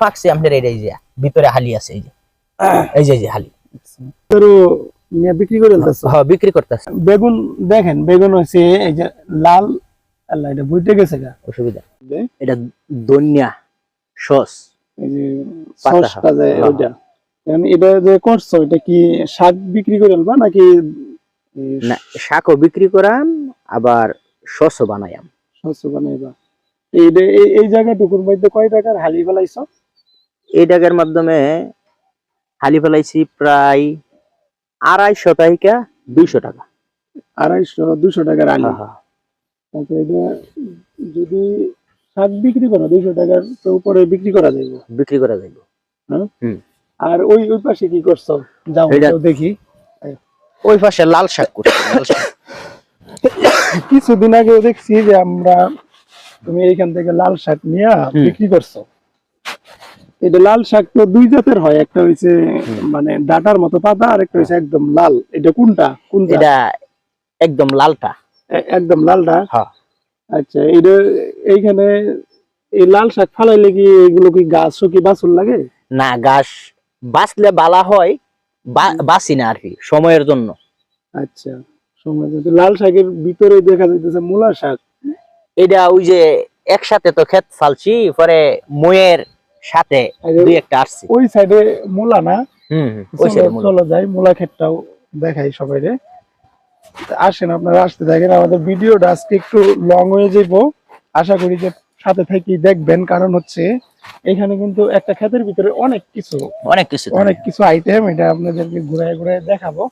ফাঁকছে আপনার এই যে ভিতরে হালি আছে এই যে। এই যে হালি। বিক্রি করে হ্যাঁ বিক্রি করতেছে। বেগুন দেখেন বেগুন হচ্ছে এই যে লাল আল্লাহ এটা বুঝতে গেছে গা। অসুবিধা। এটা দন্যা সস। এই যে সসটা যায় হ্যাঁ। ওইটা। এটা যে করছ এটা কি শাক বিক্রি করে আনবা নাকি না শাকও বিক্রি করাম আবার সসও বানায়াম। শস্য বানাইবা? এই এই- এই জায়গাটুকুর মধ্যে কয় টাকার হালি ফেলাইছো? এই ডাকের মাধ্যমে হালি ফেলাইছি প্রায় আড়াইশো টাকা দুইশো টাকা। আড়াইশো দুশো টাকার আলি হ্যাঁ, হ্যাঁ। এটা যদি শাক বিক্রি করো দুইশো টাকার তো উপরে বিক্রি করা যাবে বিক্রি করা যাইব। আর ওই ওই পাশে কি করছ? যাও দেখি। ওই পাশে লাল শাক করছি লাল শাক। কিছুদিন আগেও দেখছি যে আমরা তুমি এইখান থেকে লাল শাক নিয়ে বিক্রি করছ। এটা লাল শাক তো দুই জাতের হয়। একটা হইছে মানে ডাটার মতো পাতা আর একটা হইছে একদম লাল। এটা কোনটা? কোনটা এটা একদম লালটা। একদম লালটা? হ্যাঁ। আচ্ছা এটা এইখানে এই লাল শাক ফালাইলে কি এগুলো কি গাছ কি বাছুর লাগে? না গাছ বাঁচলে বালা হয় বাঁচি না আর কি সময়ের জন্য। আচ্ছা সময় লাল শাকের ভিতরে দেখা যাইতেছে মূলা শাক। এটা ওই যে একসাথে তো ক্ষেত ফালছি পরে ময়ের সাথে দুই একটা আসছে। ওই সাইডে মূলা না? হুম ওই চলো সাইডে চলো যাই মূলা ক্ষেতটাও দেখাই আসেন আপনারা আসতে থাকেন। আমাদের ভিডিওটা আজকে একটু লং হয়ে আশা করি যে সাথে থেকে দেখবেন। কারণ হচ্ছে এখানে কিন্তু একটা ক্ষেতের ভিতরে অনেক কিছু। অনেক কিছু অনেক কিছু আইটেম এটা আপনাদেরকে ঘুরায় ঘুরায় দেখাবো।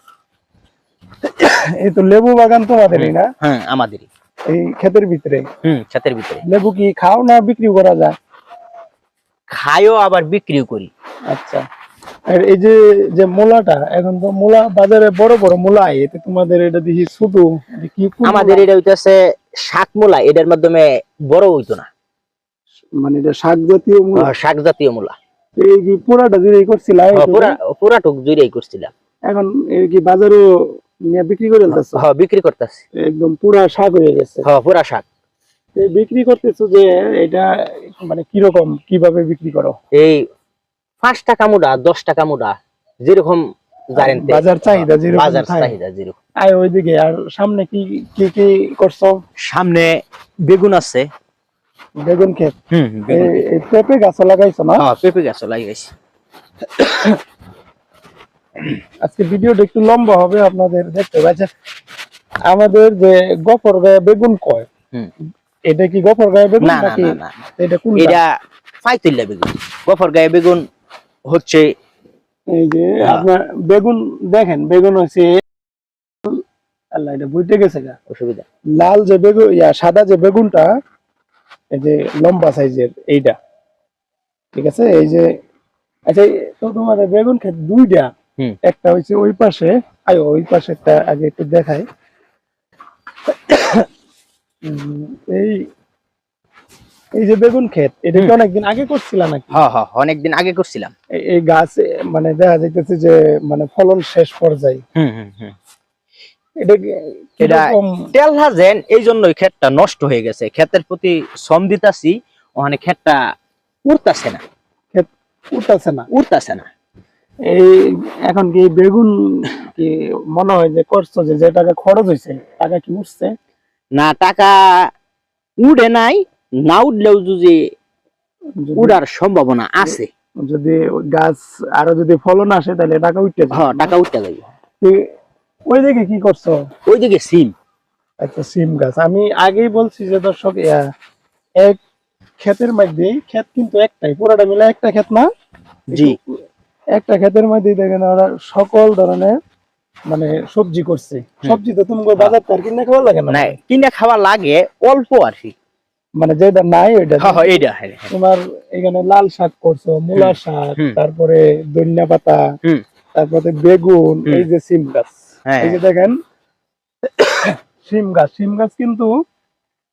এই তো লেবু বাগান তোমাদেরই না? হ্যাঁ আমাদেরই। এই ক্ষেতের ভিতরে। হুম ক্ষেতের ভিতরে। লেবু কি খাও না বিক্রি করা যায়? খাইও আবার বিক্রিও করি। আচ্ছা। আর এই যে যে মূলাটা এখন তো মূলা বাজারে বড় বড় মূলা এতে তোমাদের এটা দেখি ছোট আমাদের এটা হইতেছে শাক মূলা এটার মাধ্যমে বড় হইতো না। মানে এটা শাক জাতীয় মূলা? শাক জাতীয় মূলা। এই কি পুরাটা জুড়ে করছিল? পুরা পুরা টুক জুড়েই করছিলাম। এখন এই কি বাজারও নিয়ে বিক্রি করে দিতেছ? হ্যাঁ বিক্রি করতেছি। একদম পুরা শাক হয়ে গেছে। হ্যাঁ পুরা শাক। বিক্রি করতেছো যে এটা মানে কীরকম কীভাবে বিক্রি করো? এই পাঁচ টাকা মুডা দশ টাকা মুডা যেরকম জানেন বাজার চাহিদা যেরকম বাজার চাহিদা যেরকম। আয় ওইদিকে আর সামনে কি কি কি করছ? সামনে বেগুন আছে। বেগুন ক্ষেত? হুম পেঁপে গাছ লাগাইছো না? হ্যাঁ পেঁপে গাছ লাগাইছি। আজকে ভিডিওটা একটু লম্বা হবে আপনাদের দেখতে পাচ্ছেন। আমাদের যে গফর বেগুন কয়? হুম। এটা কি গফর গায়ে বেগুন না এটা কোন এটা ফাইতুল্লা বেগুন। গফর গায়ে বেগুন হচ্ছে এই যে। আপনার বেগুন দেখেন বেগুন হচ্ছে আল্লাহ এটা বুঝতে গেছে গা। অসুবিধা। লাল যে বেগুন ইয়া সাদা যে বেগুনটা এই যে লম্বা সাইজের এইটা। ঠিক আছে? এই যে আচ্ছা তো তোমাদের বেগুন ক্ষেত দুইটা। একটা হচ্ছে ওই পাশে আয় ওই পাশে একটা আগে একটু দেখাই। উম, এই এই যে বেগুন ক্ষেত এটা কি অনেকদিন আগে করছিলাম নাকি? হ্যাঁ হ্যাঁ অনেকদিন আগে করছিলাম। এই- গাছ মানে দেখা যাইতেছে যে মানে ফলন শেষ পর্যায়ে। হুম হুম এটা এই জন্যই ক্ষেতটা নষ্ট হয়ে গেছে। ক্ষেতের প্রতি শ্রম দিতাছি ওখানে ক্ষেতটা উঠতাছে না। উঠতেছে না? উঠতাছে না। এই এখন কি বেগুন কি মনে হয় যে করছ যে যে টাকা খরচ হয়েছে টাকা কি উঠছে না টাকা উঠে নাই না উঠলেও যদি উড়ার সম্ভাবনা আছে। যদি গাছ আরও যদি ফলন আসে তাহলে টাকা উঠতে হ্যাঁ টাকা উঠতে যাবে। ওই দিকে কি করছ? ওইদিকে সিম। আচ্ছা সিম গাছ। আমি আগেই বলছি যে দর্শক এক ক্ষেতের মধ্যে ক্ষেত কিন্তু একটাই পুরোটা মিলে একটা ক্ষেত না? জি। একটা ক্ষেতের মধ্যে দেখেন ওরা সকল ধরনের মানে সবজি করছে। সবজি তো তুমি বাজার তার কিনে খাওয়া লাগে না? কিনে খাওয়া লাগে অল্প আর কি। মানে যেটা নাই ওইটা হ্যাঁ হ্যাঁ এইটা হ্যাঁ। তোমার এখানে লাল শাক করছ মূলা শাক তারপরে ধনিয়া পাতা তারপরে বেগুন এই যে সিম গাছ। এই যে দেখেন সিম গাছ সিম গাছ কিন্তু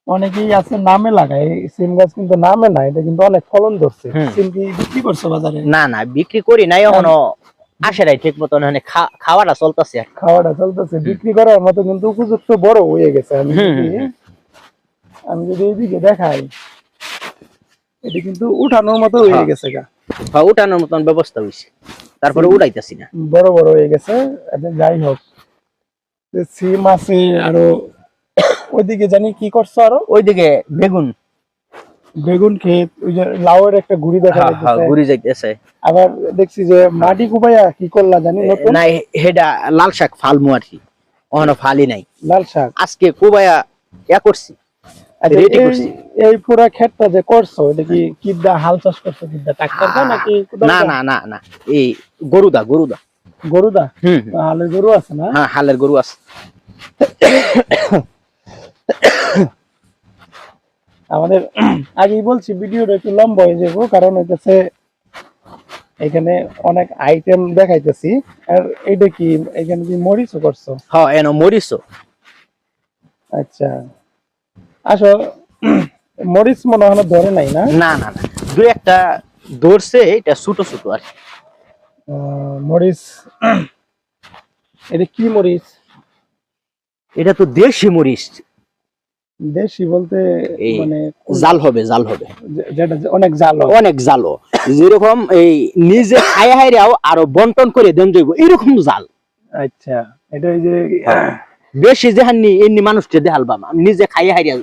অনেকেই আছে নামে লাগায় সিম গাছ কিন্তু নামে না এটা কিন্তু অনেক ফলন ধরছে। সিম কি বিক্রি করছ বাজারে? না না বিক্রি করি নাই এখনও আসে নাই ঠিক মতন খা- খাওয়াটা চলতেছে খাওয়াটা চলতেছে বিক্রি করার মতো কিন্তু উপযুক্ত বড় হয়ে গেছে। আমি যদি আমি যদি এইদিকে দেখাই এটা কিন্তু উঠানোর মতো হয়ে হ্যাঁ। গেছে গা। হ্যাঁ উঠানোর মতন ব্যবস্থা হয়েছে তারপরে উড়াইতেছি না। বড় বড় হয়ে গেছে। যাই হোক। সিম আছে আরও ওইদিকে জানি কি করছ আরও? ওইদিকে বেগুন। বেগুন ক্ষেত ওই যে লাউয়ের একটা গুড়ি দেখা হ্যাঁ হ্যাঁ যাচ্ছে ঘুরে যাইতেছে। আবার দেখছি যে মাটি কুপাইয়া কি করলা জানি না হেডা লাল শাক ফালমু আর কি। ওখানে ফালি নাই। লাল শাক? আজকে কুবায়া ইয়া করছি। আচ্ছা, এই- পুরা ক্ষেতটা যে করছ এটা কি কিদ্দা হাল চাষ করছ কিদ্দা ট্রাক্টর দা নাকি না না না না এই গরুদা গরুদা। গরুদা? হুম। হালের গরু আছে না? হ্যাঁ হালের গরু আছে। আমাদের আগেই বলছি ভিডিওটা একটু লম্বা হয়ে যাব কারণ হইতেছে এখানে অনেক আইটেম দেখাইতেছি। আর এটা কি এখানে কি মরিচও করছ? হ্যাঁ এনো মরিচও। আচ্ছা। আসো মরিচ মনে হয় ধরে নাই না? না না না দুই একটা ধরছে এটা ছোট ছোট আর মরিচ এটা কি মরিচ? এটা তো দেশি মরিচ। দেশি বলতে মানে জাল হবে জাল হবে। যেটা অনেক জাল অনেক জালো। যেরকম এই নিজে খাই হাইরাও আরও বন্টন করে দেন এরকম জাল। আচ্ছা এটা ওই যে বেশি যেহানি এমনি মানুষকে দেহাল বাম। আমি নিজে খাই হাইরা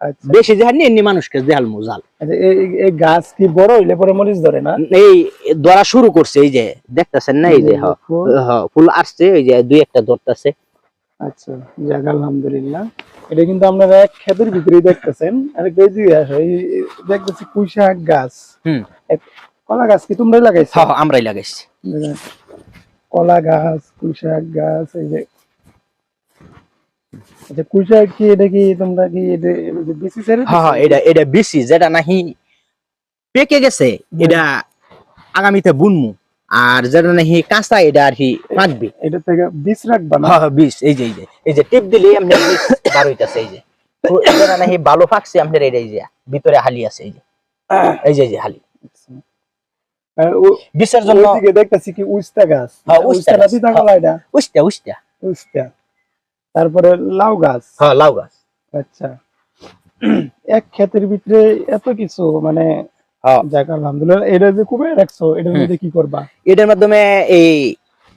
আচ্ছা। বেশি যেহানি এমনি মানুষকে জাল। আচ্ছা, এই- গাছ কি বড় হইলে পরে মরিচ ধরে না? এই ধরা শুরু করছে এই যে দেখতেছেন না এই যে ফুল আসছে এই যে দুই একটা ধরতেছে। আচ্ছা যাক আলহামদুলিল্লাহ। এটা কিন্তু আপনারা এক ক্ষেতের ভিতরেই দেখতেছেন আর আসো। দেখতেছি শাক গাছ। হুম। কলা গাছ কি তোমরাই লাগাইছো? হ্যাঁ আমরাই লাগাইছি। কলা গাছ শাক গাছ এই যে আচ্ছা শাক কি এটা কি তোমরা কি এটা এটা বিসি হ্যাঁ হ্যাঁ এটা এটা বেশি যেটা নাহি পেকে গেছে এটা আগামীতে বুনমু। আর যেটা নাহি কাঁচা এটা আর কি পাকবে এটা থেকে বীজ রাখবা না? হ্যাঁ হ্যাঁ বিষ এই যে এই যে এই যে টিপ দিলে এমনি বিষ বার হইতাছে এই যে। এটা নাহি ভালো পাকছে আপনার এই যে ভিতরে হালি আছে এই যে। এই যে এই যে হালি। বিষের জন্য দেখতেছি কি উস্তা গাছ। হ্যাঁ, উস্তা গাছ, কলা এটা? উস্তা উস্তা। উস্তা। তারপরে লাউ গাছ। হ্যাঁ লাউ গাছ। আচ্ছা। এক ক্ষেতের ভিতরে এত কিছু মানে হ্যাঁ যাক আলহামদুলিল্লাহ এটা যে কুবে রাখছো এটার মধ্যে কি করবা? এটার মাধ্যমে এই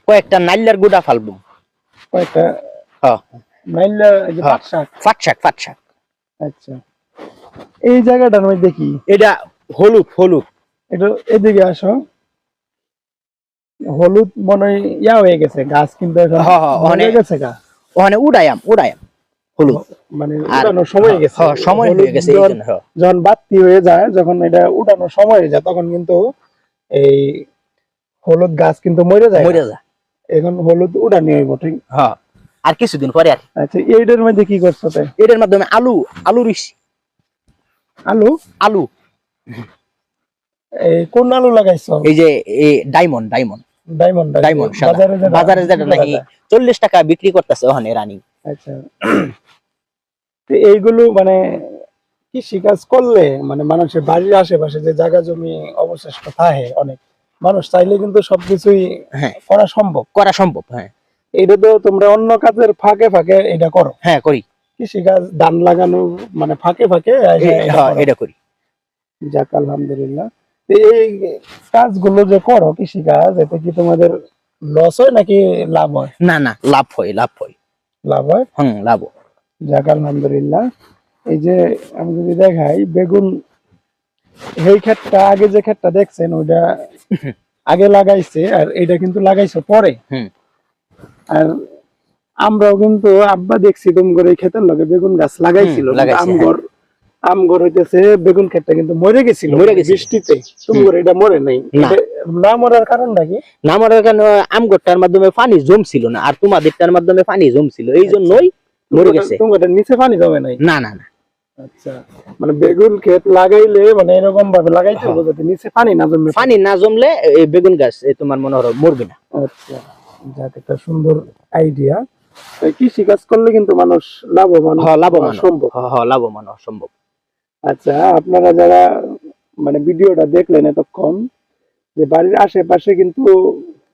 কয়েকটা নাইলার গুড়া ফালবো। কয়েকটা? হ্যাঁ। যে হ্যাঁ। আচ্ছা। এই জায়গাটার মধ্যে দেখি এটা হলুদ হলুদ। এটা এদিকে আসো। হলুদ মনে হয় ইয়া হয়ে গেছে গাছ কিন্তু হ্যাঁ, হ্যাঁ, গেছে গাছ ওখানে উড়ায়াম উড়ায়াম হলুদ। মানে উঠানোর সময় গেছে। হ্যাঁ, সময় হয়ে গেছে যখন- হ্যাঁ। যখন বাড়তি হয়ে যায় যখন এটা উঠানোর সময় হয়ে যায় তখন কিন্তু এই হলুদ গাছ কিন্তু মরে যায়। মরে যা এখন হলুদ উঠানি হইব ঠিক? হ্যাঁ। আর কিছুদিন পরে আর আচ্ছা এইটার মধ্যে কি করছ? এটার মাধ্যমে আলু আলু রিস আলু? আলু। এই কোন আলু লাগাইছো? এই যে এই ডায়মন্ড ডায়মন্ড। Diamond diamond. বাজারে যেটা নাকি চল্লিশ টাকা বিক্রি করতেছে ওখানে রানী। আচ্ছা। তো এইগুলো মানে কৃষি কাজ করলে? মানে মানুষের বাড়ির আশেপাশে যে জায়গা জমি অবশিষ্ট থাকে অনেক মানুষ চাইলে কিন্তু সবকিছুই হ্যাঁ। করা সম্ভব। করা সম্ভব হ্যাঁ। এটা তো তোমরা অন্য কাজের ফাঁকে ফাঁকে এটা করো। হ্যাঁ করি। কৃষি কাজ ধান লাগানো মানে ফাঁকে ফাঁকে। এটা করি। যাক আলহামদুলিল্লাহ। এই কাজগুলো যে করো কৃষি কাজ এতে কি তোমাদের লস হয় নাকি লাভ হয়? না না লাভ হয় লাভ হয়। লাভ হয় হুম লাভ। যাক আলহামদুলিল্লাহ। এই যে আমি যদি দেখাই বেগুন এই ক্ষেতটা আগে যে ক্ষেতটা দেখছেন ওইটা আগে লাগাইছে আর এটা কিন্তু লাগাইছো পরে। হুম। আর আমরাও কিন্তু আব্বা দেখছি তুম করে এই ক্ষেতের লগে বেগুন গাছ লাগাইছিল। লাগাইছে, হ্যাঁ। আমগর আমগর হইতেছে বেগুন ক্ষেতটা কিন্তু মরে গেছিল মরে গেছিল। বৃষ্টিতে। তুম করে এটা মরে নাই? না। মরার কারণটা কি? না আমগরটার মাধ্যমে পানি জমছিল না আর তোমাদেরটার মাধ্যমে পানি জমছিল এই জন্যই মরে গেছে। নিচে পানি জমে নাই? না না না। আচ্ছা। মানে বেগুন ক্ষেত লাগাইলে মানে এরকম ভাবে লাগাইতে হ্যাঁ। হবে যাতে নিচে পানি না জমে পানি না জমলে এই বেগুন গাছ তোমার মনে মরবে না। আচ্ছা। যাক একটা সুন্দর আইডিয়া কৃষি কাজ করলে কিন্তু মানুষ লাভবান হ্যাঁ লাভবান। সম্ভব। হ্যাঁ, লাভবান সম্ভব। আচ্ছা আপনারা যারা মানে ভিডিওটা দেখলেন এতক্ষণ যে বাড়ির আশেপাশে কিন্তু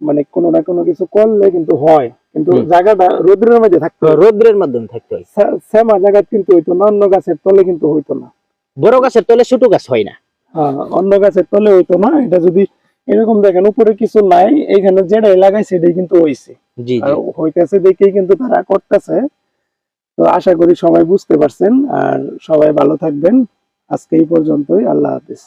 মানে কোনো না কোনো কিছু করলে কিন্তু হয়। কিন্তু জায়গাটা রোদ্রের মধ্যে থাকতো রোদ্রের মাধ্যমে থাকতে সেমা জায়গা কিন্তু হইতো না অন্য গাছের তলে কিন্তু হইতো না। বড় গাছের তলে ছোট গাছ হয় না। হ্যাঁ, অন্য গাছের তলে হইতো না। এটা যদি এরকম দেখেন উপরে কিছু নাই এখানে যেটাই লাগাই সেটাই কিন্তু হইছে। জি হইতেছে দেখেই কিন্তু তারা করতেছে। তো আশা করি সবাই বুঝতে পারছেন। আর সবাই ভালো থাকবেন। আজকে এই পর্যন্তই। আল্লাহ হাফিজ।